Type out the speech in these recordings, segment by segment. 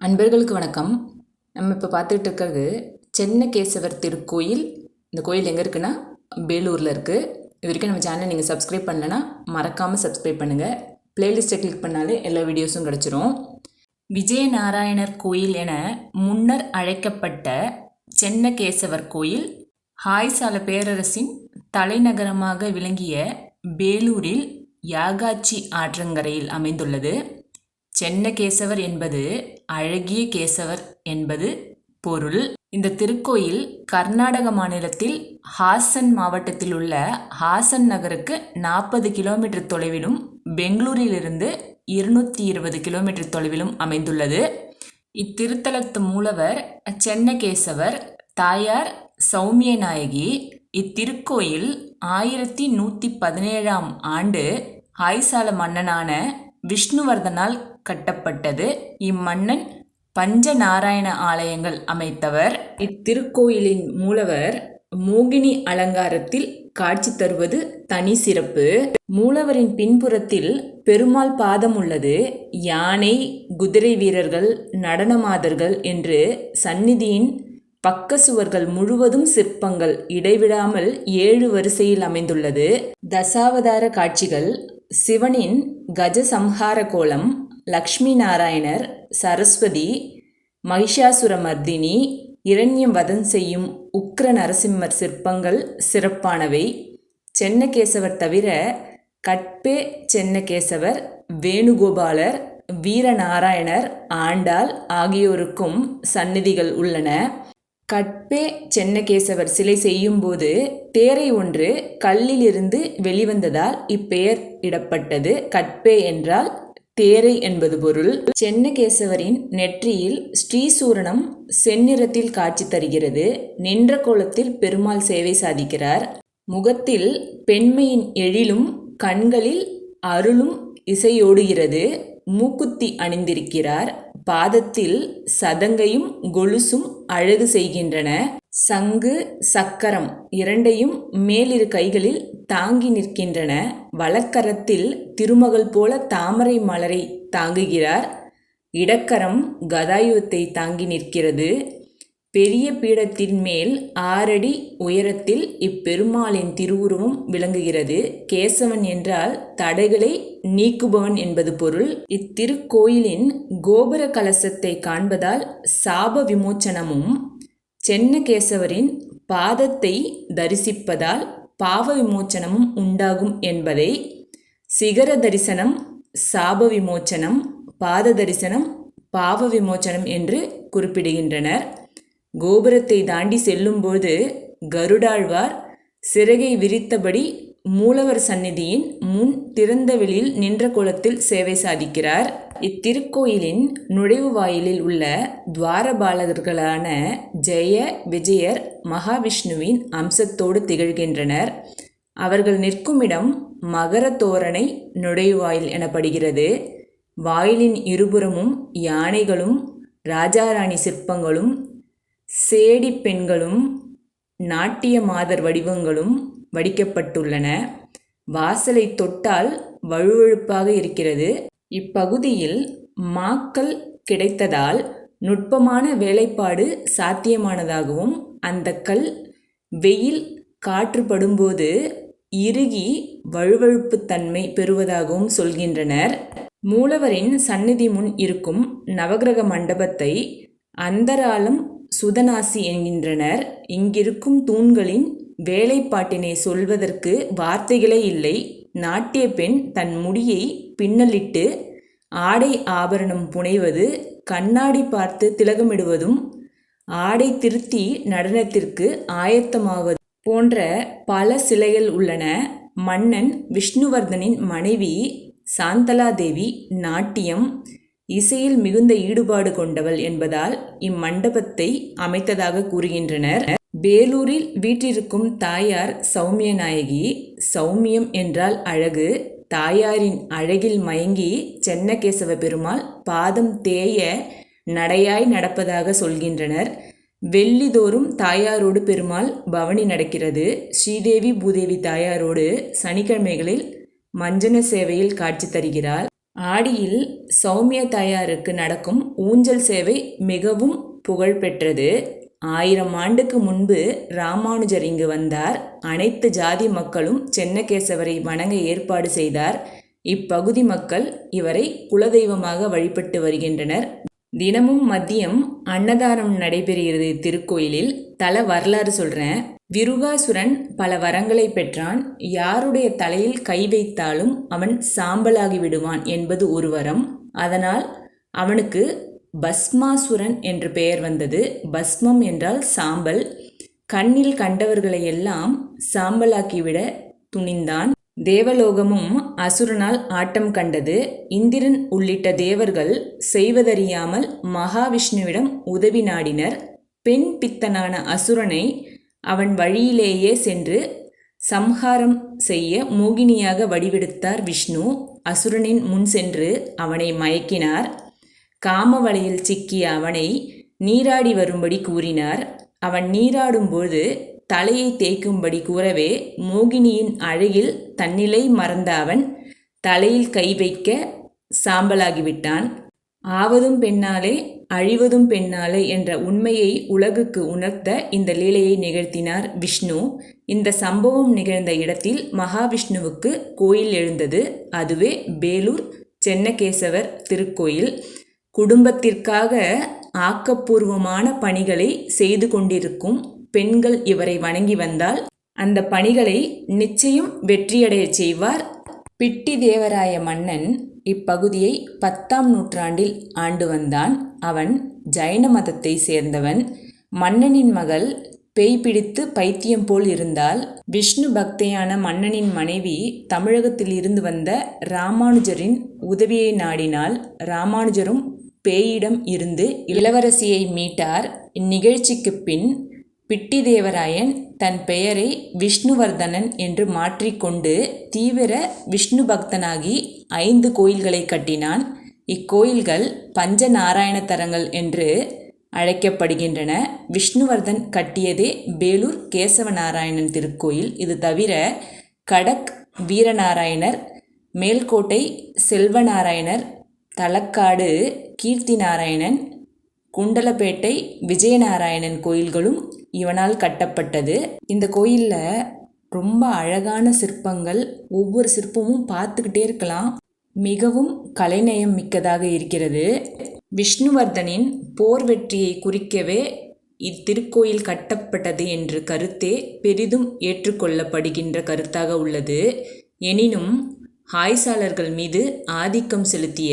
அன்பர்களுக்கு வணக்கம். நம்ம இப்போ பார்த்துட்டு இருக்கிறது சென்னகேசவர் திருக்கோயில். இந்த கோயில் எங்கே இருக்குன்னா பேலூரில் இருக்குது இது வரைக்கும் நம்ம சேனலை நீங்கள் சப்ஸ்கிரைப் பண்ணலன்னா மறக்காமல் சப்ஸ்கிரைப் பண்ணுங்கள் பிளேலிஸ்ட்டை கிளிக் பண்ணாலே எல்லா வீடியோஸும் கிடச்சிரும். விஜயநாராயணர் கோயில் என முன்னர் அழைக்கப்பட்ட சென்னகேசவர் கோயில் ஹாய்சால பேரரசின் தலைநகரமாக விளங்கிய பேலூரில் யாகாச்சி ஆற்றங்கரையில் அமைந்துள்ளது. சென்னகேசவர் என்பது அழகிய கேசவர் என்பது பொருள். இந்த திருக்கோயில் கர்நாடக மாநிலத்தில் ஹாசன் மாவட்டத்தில் உள்ள ஹாசன் நகருக்கு நாற்பது கிலோமீட்டர் தொலைவிலும் பெங்களூரிலிருந்து இருநூற்றி இருபது கிலோமீட்டர் தொலைவிலும் அமைந்துள்ளது. இத்திருத்தலத்து மூலவர் சென்னகேசவர் தாயார் சௌமிய நாயகி இத்திருக்கோயில் ஆயிரத்தி நூற்றி பதினேழாம் ஆண்டு ஹாய்சால மன்னனான விஷ்ணுவர்தனால் கட்டப்பட்டது. இம்மன்னன் பஞ்சநாராயண ஆலயங்கள் அமைத்தவர். இத்திருக்கோயிலின் மூலவர் மோகினி அலங்காரத்தில் காட்சி தருவது தனி சிறப்பு. மூலவரின் பின்புறத்தில் பெருமாள் பாதம் உள்ளது. யானை குதிரை வீரர்கள் நடனமாதர்கள் என்று சந்நிதியின் பக்க சுவர்கள் முழுவதும் சிற்பங்கள் இடைவிடாமல் ஏழு வரிசையில் அமைந்துள்ளது. தசாவதார காட்சிகள் சிவனின் கஜசம்ஹார கோலம் லக்ஷ்மி நாராயணர் சரஸ்வதி மகிஷாசுரமர்தினி இரண்யம் வதம் செய்யும் உக்ர நரசிம்மர் சிற்பங்கள் சிறப்பானவை. சென்னகேசவர் தவிர கட்பே சென்னகேசவர் வேணுகோபாலர் வீரநாராயணர் ஆண்டாள் ஆகியோருக்கும் சந்நிதிகள் உள்ளன. கட்பே சென்னகேசவர் சிலை செய்யும்போது தேரை ஒன்று கல்லிலிருந்து வெளிவந்ததால் இப்பெயர் இடப்பட்டது. கட்பே என்றால் தேரை என்பது பொருள். சென்னகேசவரின் நெற்றியில் ஸ்ரீசூரணம் செந்நிறத்தில் காட்சி தருகிறது. நின்ற கோலத்தில் பெருமாள் சேவை சாதிக்கிறார். முகத்தில் பெண்மையின் எழிலும் கண்களில் அருளும் இசையோடுகிறது. மூக்குத்தி அணிந்திருக்கிறார். பாதத்தில் சதங்கையும் கொலுசும் அழகு செய்கின்றன. சங்கு சக்கரம் இரண்டையும் மேலிரு கைகளில் தாங்கி நிற்கின்றன. வலக்கரத்தில் திருமகள் போல தாமரை மலரை தாங்குகிறார். இடக்கரம் கதாயுதத்தை தாங்கி நிற்கிறது. பெரிய பீடத்தின் மேல் ஆறடி உயரத்தில் இப்பெருமாளின் திருவுருவம் விளங்குகிறது. கேசவன் என்றால் தடைகளை நீக்குபவன் என்பது பொருள். இத்திருக்கோயிலின் கோபுர கலசத்தை காண்பதால் சாப விமோச்சனமும் சென்னகேசவரின் பாதத்தை தரிசிப்பதால் பாவ விமோச்சனமும் உண்டாகும் என்பதை சிகர தரிசனம் சாப விமோச்சனம் பாத தரிசனம் பாவ விமோச்சனம் என்று குறிப்பிடுகின்றனர். கோபுரத்தை தாண்டி செல்லும்போது கருடாழ்வார் சிறகை விரித்தபடி மூலவர் சந்நிதியின் முன் திறந்த வெளியில் நின்ற கோலத்தில் சேவை சாதிக்கிறார். இத்திருக்கோயிலின் நுழைவு வாயிலில் உள்ள துவாரபாலகர்களான ஜெய விஜயர் மகாவிஷ்ணுவின் அம்சத்தோடு திகழ்கின்றனர். அவர்கள் நிற்குமிடம் மகர தோரணை நுழைவாயில் எனப்படுகிறது. வாயிலின் இருபுறமும் யானைகளும் ராஜாராணி சிற்பங்களும் சேடி பெண்களும் நாட்டிய மாதர் வடிவங்களும் வடிக்கப்பட்டுள்ளன. வாசலை தொட்டால் வழுவழுப்பாக இருக்கிறது. இப்பகுதியில் மாக்கள் கிடைத்ததால் நுட்பமான வேலைப்பாடு சாத்தியமானதாகவும் அந்த கல் வெயில் காற்று படும்போது இறுகி வழுவழுப்புத்தன்மை பெறுவதாகவும் சொல்கின்றனர். மூலவரின் சந்நிதி முன் இருக்கும் நவகிரக மண்டபத்தை அந்தராலம் சுதனாசி என்கின்றனர். இங்கிருக்கும் தூண்களின் வேலைப்பாட்டினை சொல்வதற்கு வார்த்தைகளே இல்லை. நாட்டிய பெண் தன் முடியை பின்னலிட்டு ஆடை ஆபரணம் புனைவது கண்ணாடி பார்த்து திலகமிடுவதும் ஆடை திருத்தி நடனத்திற்கு ஆயத்தமாவது போன்ற பல சிலைகள் உள்ளன. மன்னன் விஷ்ணுவர்தனின் மனைவி சாந்தலாதேவி நாட்டியம் இசையில் மிகுந்த ஈடுபாடு கொண்டவள் என்பதால் இம்மண்டபத்தை அமைத்ததாக கூறுகின்றனர். வேலூரில் வீற்றிருக்கும் தாயார் சௌமிய நாயகி சௌமியம் என்றால் அழகு. தாயாரின் அழகில் மயங்கி சென்னகேசவ பெருமாள் பாதம் தேய நடையாய் நடப்பதாக சொல்கின்றனர். வெள்ளிதோறும் தாயாரோடு பெருமாள் பவனி நடக்கிறது. ஸ்ரீதேவி பூதேவி தாயாரோடு சனிக்கிழமைகளில் மஞ்சன சேவையில் காட்சி தருகிறார் ஆடியில் சௌமிய தாயாருக்கு நடக்கும் ஊஞ்சல் சேவை மிகவும் புகழ்பெற்றது. ஆயிரம் ஆண்டுக்கு முன்பு ராமானுஜர் இங்கு வந்தார். அனைத்து ஜாதி மக்களும் சென்னகேசவரை வணங்க ஏற்பாடு செய்தார். இப்பகுதி மக்கள் இவரை குலதெய்வமாக வழிபட்டு வருகின்றனர். தினமும் மதியம் அன்னதானம் நடைபெறுகிறது திருக்கோயிலில். தல வரலாறு சொல்கிறேன் விருகாசுரன் பல வரங்களை பெற்றான். யாருடைய தலையில் கை வைத்தாலும் அவன் சாம்பலாகி விடுவான் என்பது ஒரு வரம். அதனால் அவனுக்கு பஸ்மாசுரன் என்று பெயர் வந்தது. பஸ்மம் என்றால் சாம்பல். கண்ணில் கண்டவர்களை எல்லாம் சாம்பலாக்கிவிட துணிந்தான். தேவலோகமும் அசுரனால் ஆட்டம் கண்டது. இந்திரன் உள்ளிட்ட தேவர்கள் செய்வதறியாமல் மகாவிஷ்ணுவிடம் உதவி நாடினர். பெண் பித்தனான அசுரனை அவன் வழியிலேயே சென்று சம்ஹாரம் செய்ய மோகினியாக வடிவெடுத்தார் விஷ்ணு. அசுரனின் முன் சென்று அவனை மயக்கினார். காம வலையில் சிக்கிய அவனை நீராடி வரும்படி கூறினார். அவன் நீராடும்போது தலையை தேய்க்கும்படி கூறவே மோகினியின் அழகில் தன்னிலை மறந்த அவன் தலையில் கை வைக்க சாம்பலாகிவிட்டான். ஆவதும் பெண்ணாலே அழிவதும் பெண்ணாலே என்ற உண்மையை உலகுக்கு உணர்த்த இந்த லீலையை நிகழ்த்தினார் விஷ்ணு. இந்த சம்பவம் நிகழ்ந்த இடத்தில் மகாவிஷ்ணுவுக்கு கோயில் எழுந்தது. அதுவே பேலூர் சென்னகேசவர் திருக்கோயில். குடும்பத்திற்காக ஆக்கப்பூர்வமான பணிகளை செய்து கொண்டிருக்கும் பெண்கள் இவரை வணங்கி வந்தால் அந்த பணிகளை நிச்சயம் வெற்றியடைய செய்வார். பிட்டி தேவராய மன்னன் இப்பகுதியை பத்தாம் நூற்றாண்டில் ஆண்டு வந்தான். அவன் ஜைன மதத்தை சேர்ந்தவன். மன்னனின் மகள் பேய் பிடித்து பைத்தியம் போல் இருந்தால் விஷ்ணு பக்தையான மன்னனின் மனைவி தமிழகத்தில் இருந்து வந்த ராமானுஜரின் உதவியை நாடினால் ராமானுஜரும் பேயிடம் இருந்து இளவரசியை மீட்டார். இந்நிகழ்ச்சிக்கு பின் பிட்டிதேவராயன் தன் பெயரை விஷ்ணுவர்தனன் என்று மாற்றிக்கொண்டு தீவிர விஷ்ணு பக்தனாகி ஐந்து கோயில்களை கட்டினான். இக்கோயில்கள் பஞ்ச நாராயண தரங்கள் என்று அழைக்கப்படுகின்றன. விஷ்ணுவர்தன் கட்டியதே பேலூர் கேசவ நாராயணன் திருக்கோயில். இது தவிர கடக் வீரநாராயணர் மேல்கோட்டை செல்வநாராயணர் தலக்காடு கீர்த்தி நாராயணன் குண்டலப்பேட்டை விஜயநாராயணன் கோயில்களும் இவனால் கட்டப்பட்டது. இந்த கோயிலில் ரொம்ப அழகான சிற்பங்கள் ஒவ்வொரு சிற்பமும் பார்த்துக்கிட்டே இருக்கலாம். மிகவும் கலைநயம் மிக்கதாக இருக்கிறது. விஷ்ணுவர்தனின் போர் வெற்றியை குறிக்கவே இத்திருக்கோயில் கட்டப்பட்டது என்ற கருத்தே பெரிதும் ஏற்றுக்கொள்ளப்படுகின்ற கருத்தாக உள்ளது. எனினும் ஹாய்சாளர்கள் மீது ஆதிக்கம் செலுத்திய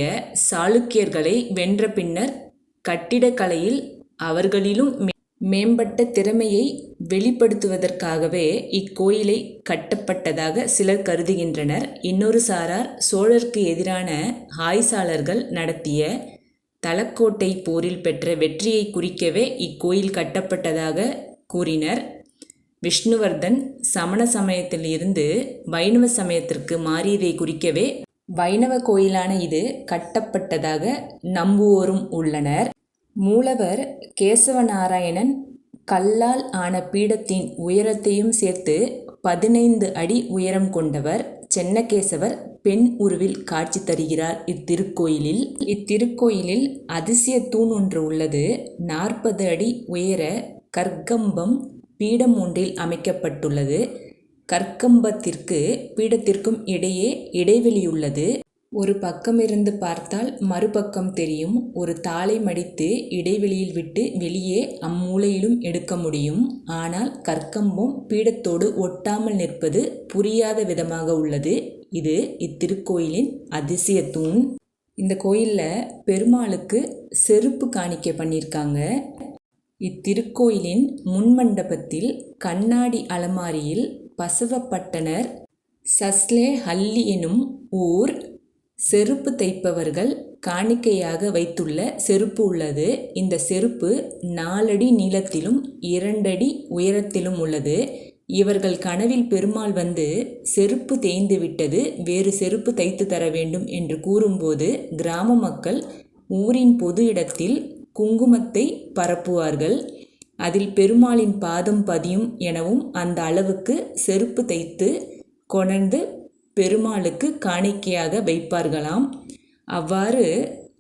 சாளுக்கியர்களை வென்ற பின்னர் கட்டிடக்கலையில் அவர்களிலும் மேம்பட்ட திறமையை வெளிப்படுத்துவதற்காகவே இக்கோயிலை கட்டப்பட்டதாக சிலர் கருதுகின்றனர். இன்னொரு சாரார் சோழருக்கு எதிரான ஹாய்சாளர்கள் நடத்திய தலக்கோட்டை போரில் பெற்ற வெற்றியை குறிக்கவே இக்கோயில் கட்டப்பட்டதாக கூறினர். விஷ்ணுவர்தன் சமண சமயத்தில் இருந்து வைணவ சமயத்திற்கு மாறியதை குறிக்கவே வைணவ கோயிலான இது கட்டப்பட்டதாக நம்புவோரும் உள்ளனர். மூலவர் கேசவநாராயணன் கல்லால் ஆன பீடத்தின் உயரத்தையும் சேர்த்து பதினைந்து அடி உயரம் கொண்டவர் சென்னகேசவர் பெண் உருவில் காட்சி தருகிறார். இத்திருக்கோயிலில் இத்திருக்கோயிலில் அதிசய தூண் ஒன்று உள்ளது. நாற்பது அடி உயர கற்கம்பம் பீடம் ஒன்றில் அமைக்கப்பட்டுள்ளது. கற்கம்பத்திற்கு பீடத்திற்கும் இடையே இடைவெளியுள்ளது ஒரு பக்கமிருந்து பார்த்தால் மறுபக்கம் தெரியும். ஒரு தாளை மடித்து இடைவெளியில் விட்டு வெளியே அம்மூலையிலும் எடுக்க முடியும். ஆனால் கற்கம்பம் பீடத்தோடு ஒட்டாமல் நிற்பது புரியாத விதமாக உள்ளது. இது இத்திருக்கோயிலின் அதிசய தூண். இந்த கோயிலில் பெருமாளுக்கு செருப்பு காணிக்கை பண்ணியிருக்காங்க. இத்திருக்கோயிலின் முன்மண்டபத்தில் கண்ணாடி அலமாரியில் பசவப்பட்டனர் சஸ்லே ஹல்லி எனும் ஊர் செருப்பு தைப்பவர்கள் காணிக்கையாக வைத்துள்ள செருப்பு உள்ளது. இந்த செருப்பு நாலடி நீளத்திலும் இரண்டடி உயரத்திலும் உள்ளது. இவர்கள் கனவில் பெருமாள் வந்து செருப்பு தேய்ந்து விட்டது வேறு செருப்பு தைத்து தர வேண்டும் என்று கூறும்போது கிராம மக்கள் ஊரின் பொது இடத்தில் குங்குமத்தை பரப்புவார்கள். அதில் பெருமாளின் பாதம் பதியும் எனவும் அந்த அளவுக்கு செருப்பு தைத்து கொணர்ந்து பெருமாளுக்கு காணிக்கையாக வைப்பார்களாம். அவ்வாறு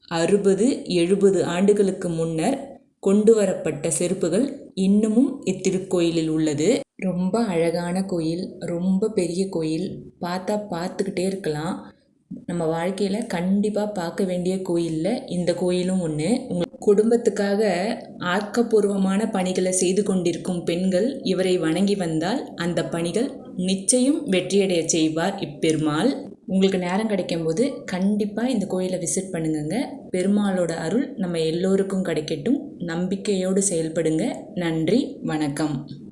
அறுபது எழுபது ஆண்டுகளுக்கு முன்னர் கொண்டு வரப்பட்ட செருப்புகள் இன்னமும் இத்திருக்கோயிலில் உள்ளது. ரொம்ப அழகான கோயில் ரொம்ப பெரிய கோயில். பார்த்தா பார்த்துக்கிட்டே இருக்கலாம். நம்ம வாழ்க்கையில் கண்டிப்பாக பார்க்க வேண்டிய கோயிலில் இந்த கோயிலும் ஒன்று குடும்பத்துக்காக ஆக்கப்பூர்வமான பணிகளை செய்து கொண்டிருக்கும் பெண்கள் இவரை வணங்கி வந்தால் அந்த பணிகள் நிச்சயம் வெற்றியடைய செய்வார் இப்பெருமாள். உங்களுக்கு நேரம் கிடைக்கும்போது கண்டிப்பாக இந்த கோயிலை விசிட் பண்ணுங்கங்க. பெருமாளோட அருள் நம்ம எல்லோருக்கும் கிடைக்கட்டும். நம்பிக்கையோடு செயல்படுங்க. நன்றி வணக்கம்.